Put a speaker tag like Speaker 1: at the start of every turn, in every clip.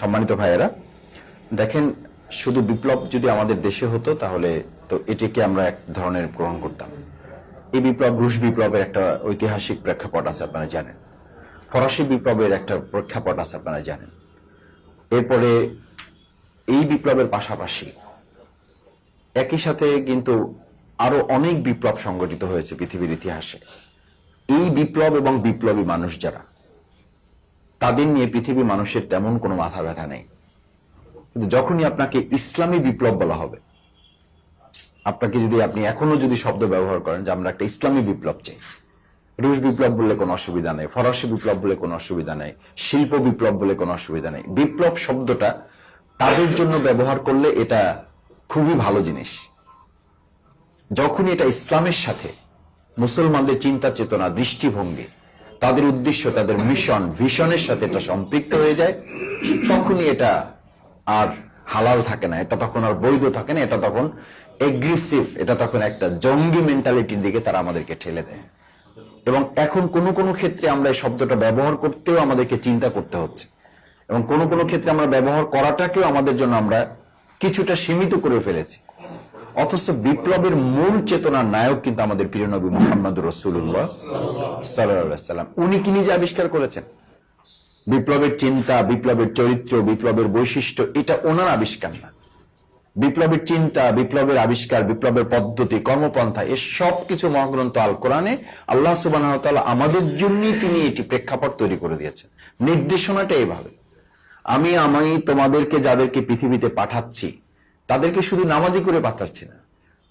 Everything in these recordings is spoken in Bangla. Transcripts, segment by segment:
Speaker 1: সম্মানিত ভাইয়েরা, দেখেন, শুধু বিপ্লব যদি আমাদের দেশে হতো, তাহলে তো এটিকে আমরা এক ধরনের গ্রহণ করতাম। এই বিপ্লব রুশ বিপ্লবের একটা ঐতিহাসিক প্রেক্ষাপট আছে, আপনারা জানেন। ফরাসি বিপ্লবের একটা প্রেক্ষাপট আছে, আপনারা জানেন। এরপরে এই বিপ্লবের পাশাপাশি একই সাথে কিন্তু আরও অনেক বিপ্লব সংগঠিত হয়েছে পৃথিবীর ইতিহাসে। এই বিপ্লব এবং বিপ্লবী মানুষ যারা তাদের নিয়ে পৃথিবীর মানুষের তেমন কোনো মাথা ব্যথা নেই। কিন্তু যখনই আপনাকে ইসলামী বিপ্লব বলা হবে, আপনাকে যদি আপনি এখনও যদি শব্দ ব্যবহার করেন যে আমরা একটা ইসলামী বিপ্লব চাই, রুশ বিপ্লব বললে কোনো অসুবিধা নেই, ফরাসি বিপ্লব বলে কোনো অসুবিধা নেই, শিল্প বিপ্লব বলে কোনো অসুবিধা নেই। বিপ্লব শব্দটা তাদের জন্য ব্যবহার করলে এটা খুবই ভালো জিনিস। যখনই এটা ইসলামের সাথে মুসলমানদের চিন্তা চেতনা দৃষ্টিভঙ্গি তাদের উদ্দেশ্য, তাদের মিশন ভিশনের সাথে এটা সম্পৃক্ত হয়ে যায়। তখনই এটা আর হালাল থাকে না, এটা তখন আর বৈধ থাকে না, এটা তখন এগ্রেসিভ এটা তখন একটা জঙ্গি মেন্টালিটির দিকে তারা আমাদেরকে ঠেলে দেয়। এবং এখন কোনো কোনো ক্ষেত্রে আমরা এই শব্দটা ব্যবহার করতেও আমাদেরকে চিন্তা করতে হচ্ছে। এবং কোনো কোনো ক্ষেত্রে আমরা ব্যবহার করাটাকেও আমাদের জন্য আমরা কিছুটা সীমিত করে ফেলেছি। অথচ বিপ্লবের মূল চেতনার নায়ক কিন্তু আমাদের প্রিয় নবী মোহাম্মদ রসুল্লাহ সাল্লাম উনি কি নিজে আবিষ্কার করেছেন? বিপ্লবের চিন্তা, বিপ্লবের চরিত্র, বিপ্লবের বৈশিষ্ট্য, এটা ওনার আবিষ্কার না। বিপ্লবের চিন্তা, বিপ্লবের আবিষ্কার, বিপ্লবের পদ্ধতি, কর্মপন্থা, এ সব কিছু মহাগ্রন্থ আল কোরআনে আল্লাহ সুবাহ আমাদের জন্যই তিনি এটি প্রেক্ষাপট তৈরি করে দিয়েছেন। নির্দেশনাটা এভাবে। আমি আমি তোমাদেরকে যাদেরকে পৃথিবীতে পাঠাচ্ছি তাদেরকে শুধু নামাজি করে পাঠাচ্ছি না।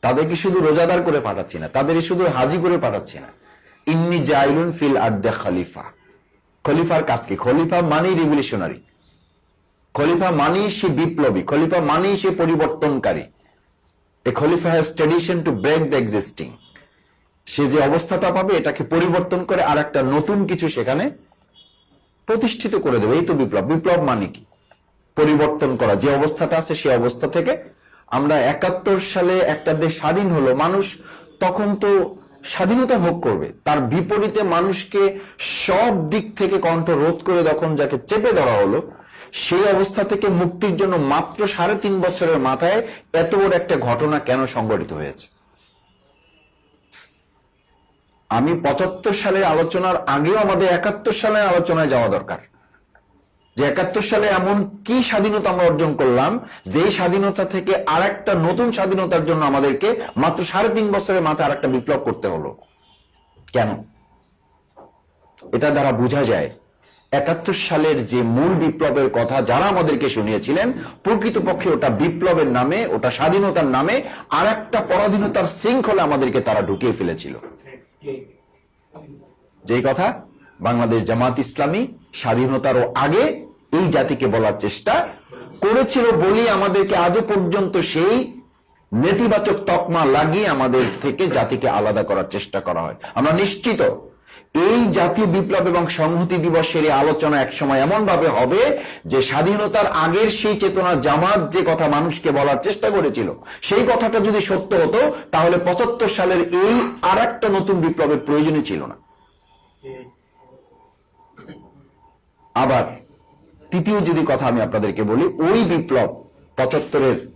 Speaker 1: তাদেরকে শুধু রোজাদার করে পাঠাচ্ছি না। তাদের শুধু হাজি করে পাঠাচ্ছি না। ইন্নি জাইলুন ফিল আড্ডা খলিফা। খলিফার কাজ কি? খলিফা মানেই রেভলিউশনারি খলিফা মানেই সে বিপ্লবী। খলিফা মানেই সে পরিবর্তনকারী। এ খলিফা has tradition to break the existing সে যে অবস্থাটা পাবে, এটাকে পরিবর্তন করে আর একটা নতুন কিছু সেখানে প্রতিষ্ঠিত করে দেবে। এই তো বিপ্লব। বিপ্লব মানে কি? পরিবর্তন করা। যে অবস্থাটা আছে, সে অবস্থা থেকে আমরা একাত্তর সালে একটা দেশ স্বাধীন হলো, মানুষ তখন তো স্বাধীনতা ভোগ করবে। তার বিপরীতে মানুষকে সব দিক থেকে কণ্ঠ রোধ করে যখন যাকে চেপে ধরা হলো, সেই অবস্থা থেকে মুক্তির জন্য মাত্র সাড়ে তিন বছরের মাথায় এত বড় একটা ঘটনা কেন সংঘটিত হয়েছে? আমি পঁচাত্তর সালের আলোচনার আগেও আমাদের একাত্তর সালের আলোচনায় যাওয়া দরকার। যে একাত্তর সালে এমন কি স্বাধীনতা আমরা অর্জন করলাম, যেই স্বাধীনতা থেকে আর একটা নতুন স্বাধীনতার জন্য আমাদেরকে মাত্র সাড়ে তিন বছরের মাথায় আর একটা বিপ্লব করতে হলো। কেন? এটা দ্বারা বোঝা যায়, একাত্তর সালের যে মূল বিপ্লবের কথা যারা আমাদেরকে শুনিয়েছিলেন, প্রকৃতপক্ষে ওটা বিপ্লবের নামে, ওটা স্বাধীনতার নামে আর একটা পরাধীনতার শৃঙ্খলে আমাদেরকে তারা ঢুকিয়ে ফেলেছিল। যেই কথা, বাংলাদেশ জামাত ইসলামী স্বাধীনতারও আগে এই জাতিকে বলার চেষ্টা করেছিল বলি আমাদেরকে আজও পর্যন্ত সেই নেতিবাচক তকমা লাগিয়ে আমাদের থেকে জাতিকে আলাদা করার চেষ্টা করা হয়। আমরা নিশ্চিত এই জাতীয় বিপ্লব এবং সংহতি দিবসের এই আলোচনা একসময় এমন ভাবে হবে যে স্বাধীনতার আগের সেই চেতনা জামাত যে কথা মানুষকে বলার চেষ্টা করেছিল, সেই কথাটা যদি সত্য হতো, তাহলে পঁচাত্তর সালের এই আর একটা নতুন বিপ্লবের প্রয়োজনই ছিল না। আবার তৃতীয় যদি কথা আমি আপনাদেরকে বলি, ওই বিপ্লব পঁচাত্তরের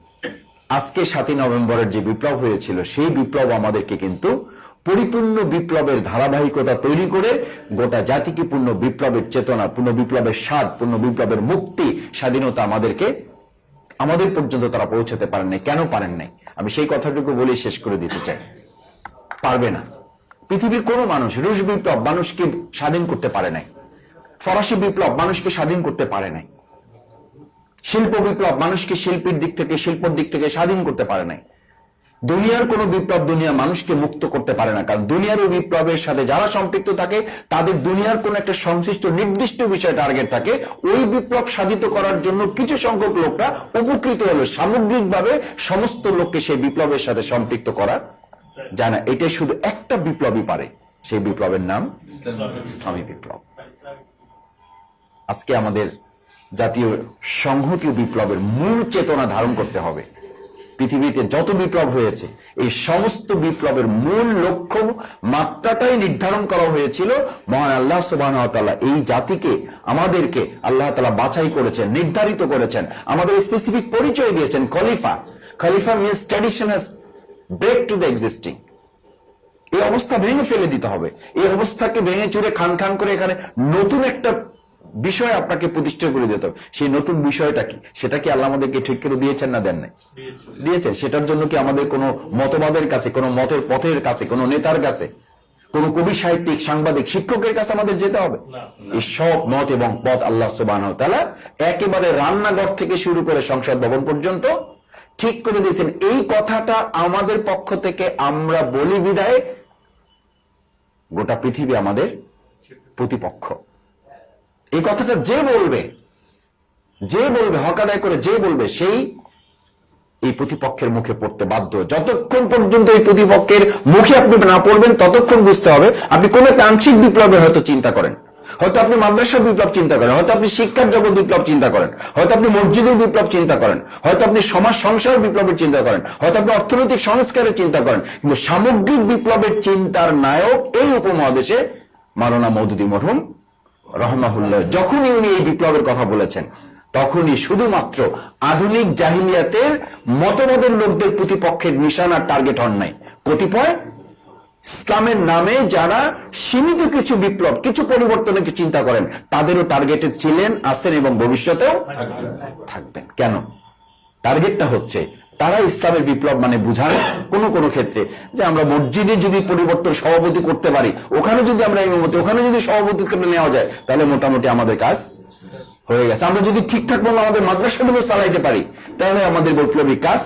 Speaker 1: আজকে সাতই নভেম্বরের যে বিপ্লব হয়েছিল, সেই বিপ্লব আমাদেরকে কিন্তু পরিপূর্ণ বিপ্লবের ধারাবাহিকতা তৈরি করে গোটা জাতিকে পূর্ণ বিপ্লবের চেতনা, পূর্ণ বিপ্লবের স্বাদ, পূর্ণ বিপ্লবের মুক্তি, স্বাধীনতা আমাদেরকে, আমাদের পর্যন্ত তারা পৌঁছাতে পারেন নাই। কেন পারেন নাই? আমি সেই কথাটুকু বলে শেষ করে দিতে চাই। পারবে না। পৃথিবীর কোনো মানুষ রুশ বিপ্লব মানুষকে স্বাধীন করতে পারে নাই। ফরাসি বিপ্লব মানুষকে স্বাধীন করতে পারে নাই। শিল্প বিপ্লব মানুষকে শিল্পের দিক থেকে শিল্পর দিক থেকে স্বাধীন করতে পারে নাই। দুনিয়ার কোন বিপ্লব দুনিয়া মানুষকে মুক্ত করতে পারে না কারণ দুনিয়ার ওই বিপ্লবের সাথে যারা সম্পৃক্ত থাকে তাদের দুনিয়ার কোন একটা সংশ্লিষ্ট নির্দিষ্ট বিষয় টার্গেট থাকে ওই বিপ্লব সাধিত করার জন্য কিছু সংখ্যক লোকরা উপকৃত হলো সামগ্রিকভাবে সমস্ত লোককে সেই বিপ্লবের সাথে সম্পৃক্ত করা যায় না এটাই শুধু একটা বিপ্লবই পারে সেই বিপ্লবের নাম ইসলামী বিপ্লব। আজকে আমাদের জাতীয় সংহতি বিপ্লবের মূল চেতনা ধারণ করতে হবে। পৃথিবীতে যত বিপ্লব হয়েছে, এই সমস্ত বিপ্লবের মূল লক্ষ্য মাত্রাটাই নির্ধারণ করা হয়েছিল মহান আল্লাহ সুবাহ এই জাতিকে, আমাদেরকে আল্লাহ তালা বাছাই করেছেন, নির্ধারিত করেছেন। আমাদের স্পেসিফিক পরিচয় দিয়েছেন খলিফা। খলিফা means tradition break to the existing এই অবস্থা ভেঙে ফেলে দিতে হবে। এই অবস্থাকে ভেঙে চুরে খান খান করে এখানে নতুন একটা বিষয় আপনাকে প্রতিষ্ঠা করে দিতে হবে। সেই নতুন বিষয়টা কি? সেটা কি আল্লাহ আমাদেরকে ঠিক করে দিয়েছেন না দেন নাই? দিয়েছেন। সেটার জন্য কি আমাদের কোনো মতবাদের কাছে কোনো মতের পথের কাছে কোনো নেতার কাছে কোন কবি সাহিত্যিক সাংবাদিক শিক্ষকের কাছে আমাদের যেতে হবে? এই সব মত এবং পথ আল্লাহ সুবাহ একেবারে রান্নাঘর থেকে শুরু করে সংসদ ভবন পর্যন্ত ঠিক করে দিয়েছেন। এই কথাটা আমাদের পক্ষ থেকে আমরা বলি বিদায়। গোটা পৃথিবী আমাদের প্রতিপক্ষ। এই কথাটা যে বলবে যে বলবে, হক আদায় করে যে বলবে, সেই এই প্রতিপক্ষের মুখে পড়তে বাধ্য। যতক্ষণ পর্যন্ত এই প্রতিপক্ষের মুখে আপনি না পড়বেন, ততক্ষণ বুঝতে হবে, আপনি কোন আংশিক বিপ্লবের হয়তো চিন্তা করেন। হয়তো আপনি মাদ্রাসার বিপ্লব চিন্তা করেন, হয়তো আপনি শিক্ষার জগৎ বিপ্লব চিন্তা করেন, হয়তো আপনি মসজিদের বিপ্লব চিন্তা করেন, হয়তো আপনি সমাজ সংসার বিপ্লবের চিন্তা করেন, হয়তো আপনি অর্থনৈতিক সংস্কারের চিন্তা করেন, কিন্তু সামগ্রিক বিপ্লবের চিন্তার নায়ক এই উপমহাদেশে মারোনা মৌদুদি মরহুম রহমাহুল্লাহ, যখনই উনি এই বিপ্লবের কথা বলেছেন, তখনই শুধুমাত্র আধুনিক জাহিলিয়াতের মতবাদের লোকদের প্রতিপক্ষের নিশানা টার্গেট হন নাই। কতিপয় ইসলামের নামে যারা সীমিত কিছু বিপ্লব, কিছু পরিবর্তনের চিন্তা করেন, তাদেরও টার্গেটে ছিলেন, আছেন এবং ভবিষ্যতেও থাকবেন। কেন? টার্গেটটা হচ্ছে তারা ইসলামের বিপ্লব মানে বুঝান কোন কোন ক্ষেত্রে যে আমরা মসজিদে যদি পরিবর্তন সভাপতি করতে পারি, ওখানে যদি আমরা ইমামতি, ওখানে যদি সভাপতি করে নেওয়া যায়, তাহলে মোটামুটি আমাদের কাজ হয়ে গেছে। আমরা যদি ঠিকঠাক মতো আমাদের মাদ্রাসাগুলো চালাইতে পারি, তাহলে আমাদের বৈপ্লবিক কাজ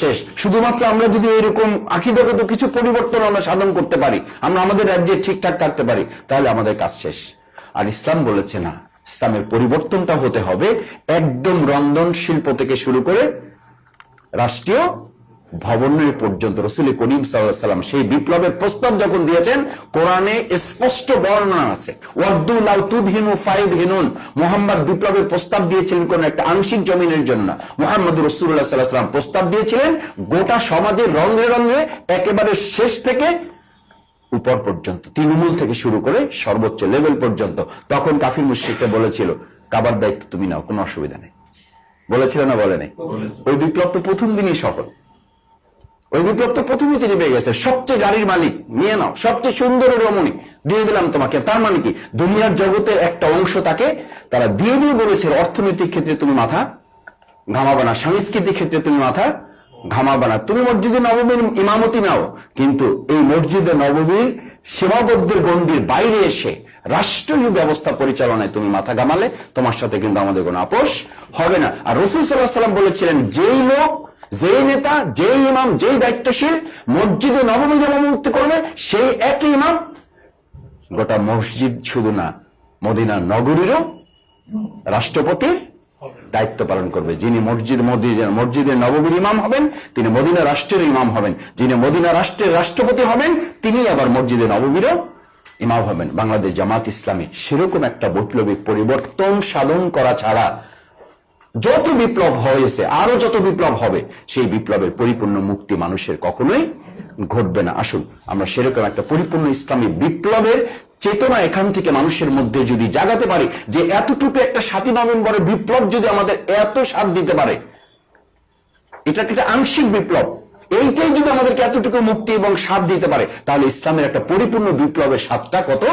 Speaker 1: শেষ। শুধুমাত্র আমরা যদি এরকম আকিদগত কিছু পরিবর্তন আমরা সাধন করতে পারি, আমরা আমাদের রাজ্যে ঠিকঠাক থাকতে পারি, তাহলে আমাদের কাজ শেষ। আর ইসলাম বলেছে না, ইসলামের পরিবর্তনটা হতে হবে একদম রন্ধন শিল্প থেকে শুরু করে রাষ্ট্রীয় ভবনের পর্যন্ত রসুল করিম সাল্লাম সেই বিপ্লবের প্রস্তাব যখন দিয়েছেন, কোরআনে স্পষ্ট বর্ণনা আছে। মোহাম্মদ বিপ্লবের প্রস্তাব দিয়েছিলেন কোন একটা আংশিক জমিনের জন্য। মোহাম্মদ রসুল্লাহ সাল্লাহ সাল্লাম প্রস্তাব দিয়েছিলেন, গোটা সমাজের রঙে রঙে একেবারে শেষ থেকে উপর পর্যন্ত, তৃণমূল থেকে শুরু করে সর্বোচ্চ লেভেল পর্যন্ত। তখন কাফির মুশ্রিকটা বলেছিল, কাবার দায়িত্ব তুমি নাও, কোনো অসুবিধা নেই। বলেছিল না বলে নাই ওই বিপ্লব তো প্রথম দিনই সফল। ওই বিপ্লব তো প্রথমে তিনি পেয়ে গেছে। সবচেয়ে গাড়ির মালিক নিয়ে নাও। সবচেয়ে সুন্দর রমণী দিয়ে দিলাম তোমাকে। তার মানে কি? দুনিয়ার জগতের একটা অংশ তাকে তারা দিয়ে দিয়ে বলেছে অর্থনৈতিক ক্ষেত্রে তুমি মাথা ঘামাবে না সাংস্কৃতিক ক্ষেত্রে তুমি মাথা ঘামাবে না তুমি মসজিদে নবমীর ইমামতি নাও, কিন্তু এই মসজিদে নবমীর সীমাবদ্ধের গণ্ডির বাইরে এসে রাষ্ট্রীয় ব্যবস্থা পরিচালনায় তুমি মাথা ঘামালে, তোমার সাথে কিন্তু আমাদের কোনো আপোষ হবে না। আর রসুল সাল্লাহ সাল্লাম বলেছিলেন, যেই লোক, যেই নেতা, যেই ইমাম, যেই দায়িত্বশীল, মসজিদে নবমী জমামুক্তি করবে, সেই একই ইমাম গোটা মসজিদ শুধু না, মদিনা নগরীরও রাষ্ট্রপতির দায়িত্ব পালন করবে। যিনি মসজিদ মসজিদ- মসজিদের নবমীর ইমাম হবেন, তিনি মদিনা রাষ্ট্রের ইমাম হবেন। যিনি মদিনা রাষ্ট্রের রাষ্ট্রপতি হবেন, তিনি আবার মসজিদে নবমীর ইমাম হবেন। বাংলাদেশ জামাত ইসলামী সেরকম একটা বৈপ্লবিক পরিবর্তন সাধন করা ছাড়া যত বিপ্লব হয়েছে, আরও যত বিপ্লব হবে, সেই বিপ্লবের পরিপূর্ণ মুক্তি মানুষের কখনোই ঘটবে না। আসুন, আমরা সেরকম একটা পরিপূর্ণ ইসলামী বিপ্লবের চেতনা এখান থেকে মানুষের মধ্যে যদি জাগাতে পারি, যে এতটুকু একটা সাতই নভেম্বরের বিপ্লব যদি আমাদের এত সাথ দিতে পারে, এটা একটা আংশিক বিপ্লব। এইটাই যদি আমাদেরকে এতটুকু মুক্তি এবং স্বাদ দিতে পারে, তাহলে ইসলামের একটা পরিপূর্ণ বিপ্লবের স্বাদটা কত?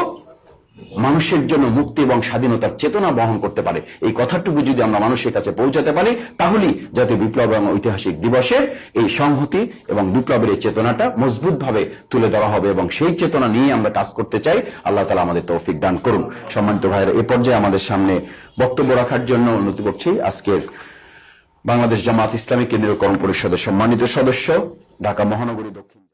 Speaker 1: মানুষের জন্য মুক্তি এবং স্বাধীনতার চেতনা বহন করতে পারে। এই কথাটুকু যদি আমরা মানুষের কাছে পৌঁছাতে পারি, তাহলেই যাতে বিপ্লব এবং ঐতিহাসিক দিবসের এই সংহতি এবং বিপ্লবের এই চেতনাটা মজবুত ভাবে তুলে ধরা হবে এবং সেই চেতনা নিয়ে আমরা কাজ করতে চাই। আল্লাহ তালা আমাদের তৌফিক দান করুন। সম্মানিত ভাইয়েরা, এ পর্যায়ে আমাদের সামনে বক্তব্য রাখার জন্য অনুমতি করছি আজকের বাংলাদেশ জামাত ইসলামী কেন্দ্রীয় কর্ম পরিষদের সম্মানিত সদস্য, ঢাকা মহানগরী দক্ষিণ